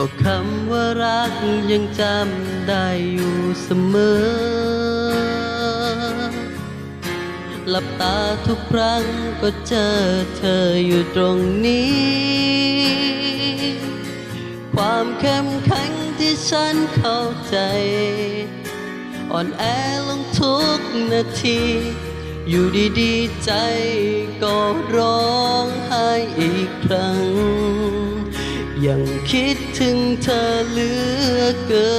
ก็คำว่ารักยังจำได้อยู่เสมอ หลับตาทุกครั้งก็เจอเธออยู่ตรงนี้ ความเข้มแข็งที่ฉันเข้าใจ อ่อนแอลงทุกนาที อยู่ดีๆใจก็ร้องไห้อีกครั้ง ยังคิดถึงเธอเหลือเกิ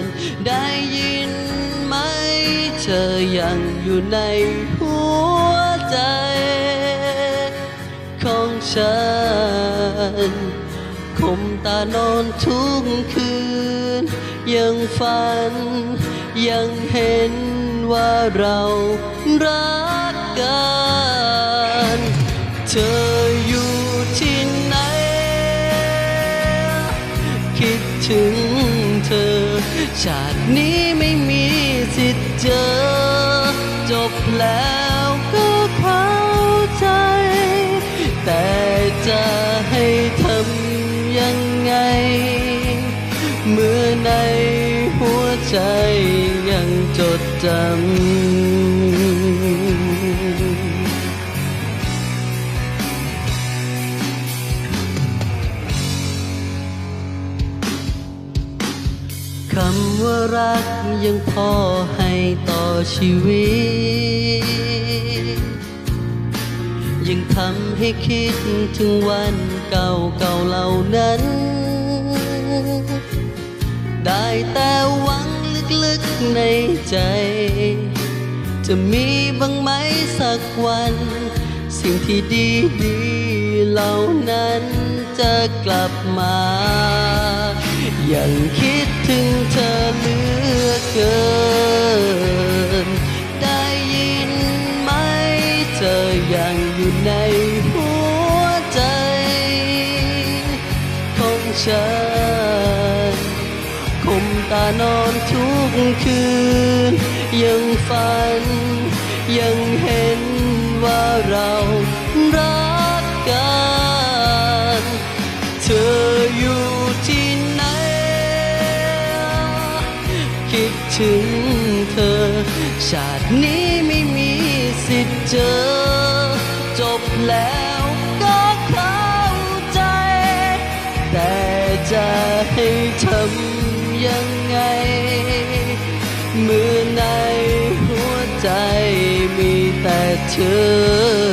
น ได้ยินไหมเธอยังอยู่ในหัวใจ ของฉันคมตานอนทุกคืน ยังฝัน ยังเห็นว่าเรารักกัน เธอ ถึงเธอ ชาตินี้ไม่มีสิทธิ์เจอ จบแล้วก็เข้าใจ แต่จะให้ทำยังไง เมื่อในหัวใจยังจดจำำว่ารักยังพอให้ต่อชีวิต ยังทำให้คิดถึงวันเก่าๆเหล่านั้น ได้แต่หวังลึกๆในใจ จะมีบ้างไหมสักวัน สิ่งที่ดีๆเหล่านั้นจะกลับมา ยังคิดถึงเธอเหลือเกิน ได้ยินไหมเธอยังอยู่ในหัวใจของฉันคมตานอนทุกคืน ยังฝัน ยังเห็นว่าเรา ชาตินี้ไม่มีสิทธิ์เจอ จบแล้วก็เข้าใจ แต่จะให้ทำยังไง มือในหัวใจมีแต่เธอ